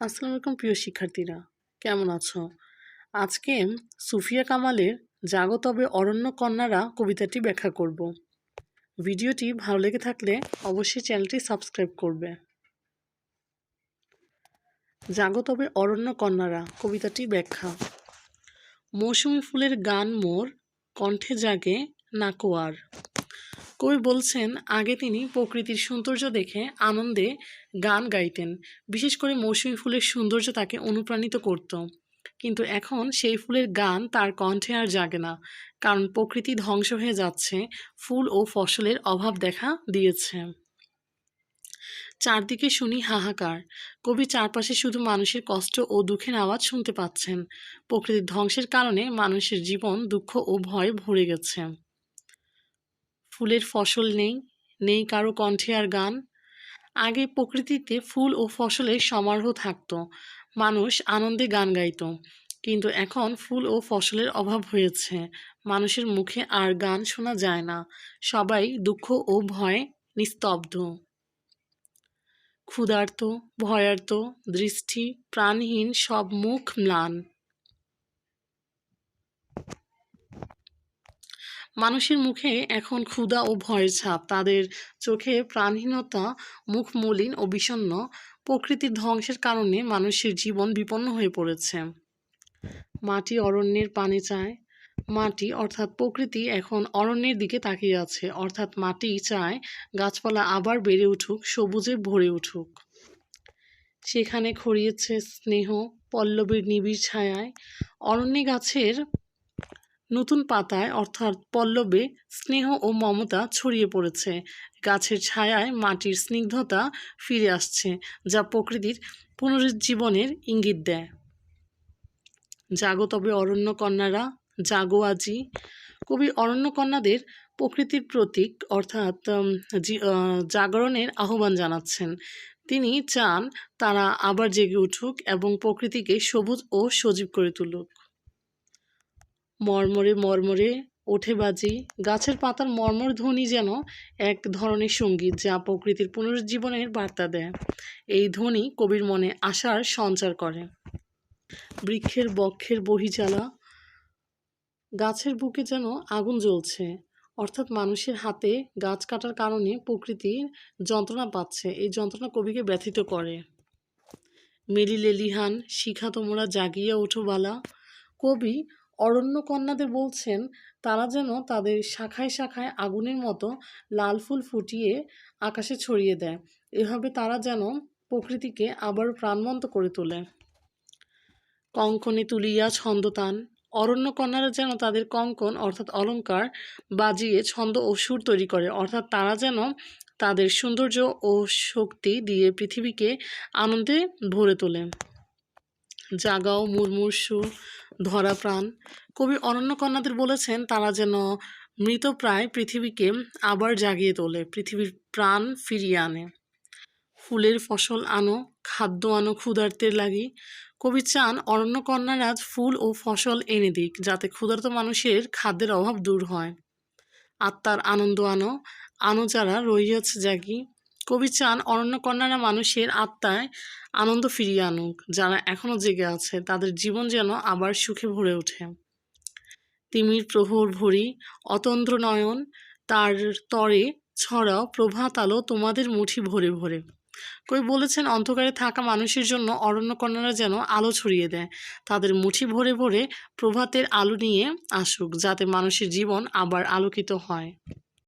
আসসালামু আলাইকুম প্রিয় শিক্ষার্থীরা, কেমন আছো? আজকে সুফিয়া কামালের জাগো তবে অরণ্য কন্যারা কবিতাটি ব্যাখ্যা করব। ভিডিওটি ভালো লেগে থাকলে অবশ্যই চ্যানেলটি সাবস্ক্রাইব করবে। জাগো তবে অরণ্য কন্যারা কবিতাটি ব্যাখ্যা। মৌসুমি ফুলের গান মোর, কণ্ঠে জাগে নাকোয়ার। কবি বলছেন, আগে তিনি প্রকৃতির সৌন্দর্য দেখে আনন্দে গান গাইতেন। বিশেষ করে মৌসুমী ফুলের সৌন্দর্য তাকে অনুপ্রাণিত করত। কিন্তু এখন সেই ফুলের গান তার কণ্ঠে আর জাগে না। কারণ প্রকৃতি ধ্বংস হয়ে যাচ্ছে, ফুল ও ফসলের অভাব দেখা দিয়েছে। চারদিকে শুনি হাহাকার। কবি চারপাশে শুধু মানুষের কষ্ট ও দুঃখের আওয়াজ শুনতে পাচ্ছেন। প্রকৃতির ধ্বংসের কারণে মানুষের জীবন দুঃখ ও ভয় ভরে গেছে। ফুলের ফসল নেই নেই কারও কণ্ঠে আর গান। আগে প্রকৃতিতে ফুল ও ফসলের সমারোহ থাকতো, মানুষ আনন্দে গান গাইতো। কিন্তু এখন ফুল ও ফসলের অভাব হয়েছে, মানুষের মুখে আর গান শোনা যায় না, সবাই দুঃখ ও ভয় নিস্তব্ধ। ক্ষুধার্ত, ভয়ার্ত, দৃষ্টি প্রাণহীন সব মুখ ম্লান। মানুষের মুখে এখন ক্ষুধা ও ভয়ের ছাপ। তাদের চোখে প্রাণহীনতা, মুখ মলিন ও বিষণ্ন প্রকৃতির ধ্বংসের কারণে মানুষের জীবন বিপন্ন হয়ে পড়েছে। মাটি অরণ্যের পানে চায়। মাটি অর্থাৎ প্রকৃতি এখন অরণ্যের দিকে তাকিয়ে আছে। অর্থাৎ মাটি চায় গাছপালা আবার বেড়ে উঠুক, সবুজে ভরে উঠুক। সেখানে খড়িয়েছে স্নেহ, পল্লবীর নিবিড় ছায়ায়। অরণ্যে গাছের নতুন পাতায়, অর্থাৎ পল্লবে, স্নেহ ও মমতা ছড়িয়ে পড়েছে। গাছের ছায়ায় মাটির স্নিগ্ধতা ফিরে আসছে, যা প্রকৃতির পুনরুজ্জীবনের ইঙ্গিত দেয়। জাগো তবে অরণ্য কন্যারা জাগো আজি। কবি অরণ্য কন্যাদের প্রকৃতির প্রতীক, অর্থাৎ জাগরণের আহ্বান জানাচ্ছেন। তিনি চান তারা আবার জেগে উঠুক এবং প্রকৃতিকে সবুজ ও সজীব করে তুলুক। মর্মরে মর্মরে ওঠে বাজি। গাছের পাতার মর্মর ধ্বনি যেন এক ধরনের সংগীত যা প্রকৃতির পুনরুজ্জীবনের বার্তা দেয়। এই ধ্বনি কবির মনে আশার সঞ্চার করে। বৃক্ষের বক্ষের বহিজালা গাছের বুকে যেন আগুন জ্বলছে। অর্থাৎ মানুষের হাতে গাছ কাটার কারণে প্রকৃতির যন্ত্রণা পাচ্ছে। এই যন্ত্রণা কবিকে ব্যথিত করে। মেলিলে লিহান, শিখা তোমরা জাগিয়া ওঠো বালা। কবি অরণ্য কন্যাদের বলছেন, তারা যেন তাদের শাখায় শাখায় আগুনের মতো লাল ফুল ফুটিয়ে আকাশে ছড়িয়ে দেয়। এভাবে তারা যেন প্রকৃতিকে আবার প্রাণবন্ত করে তোলে। কঙ্কনে তুলিয়া ছন্দতান অরণ্য কন্যারা যেন তাদের কঙ্কন, অর্থাৎ অলঙ্কার, বাজিয়ে ছন্দ ও সুর তৈরি করে। অর্থাৎ তারা যেন তাদের সৌন্দর্য ও শক্তি দিয়ে পৃথিবীকে আনন্দে ভরে তোলে। জাগাও, মুরমুর্ষু, ধরা প্রাণ। কবি অনন্য কন্যাদের বলেছেন, তারা যেন মৃতপ্রায় পৃথিবীকে আবার জাগিয়ে তোলে, পৃথিবীর প্রাণ ফিরিয়ে আনে। ফুলের ফসল আনো, খাদ্য আনো ক্ষুধার্তের লাগি। কবি চান অরণ্য কন্যারাজ ফুল ও ফসল এনে দিক, যাতে ক্ষুধার্ত মানুষের খাদ্যের অভাব দূর হয়। আত্মার আনন্দ আনো আনো যারা রইয়াছে জাগি। কবি চান অরণ্য কন্যারা মানুষের আত্মায় আনন্দ ফিরিয়ে আনুক, যারা এখনও জেগে আছে, তাদের জীবন যেন আবার সুখে ভরে ওঠে। তিমির প্রহর ভরি, অতন্দ্র নয়ন, তার তরে ছড়াও প্রভাত আলো তোমাদের মুঠি ভরে ভরে। কই বলেছেন, অন্ধকারে থাকা মানুষের জন্য অরণ্য কন্যারা যেন আলো ছড়িয়ে দেয়। তাদের মুঠি ভরে ভরে প্রভাতের আলো নিয়ে আসুক, যাতে মানুষের জীবন আবার আলোকিত হয়।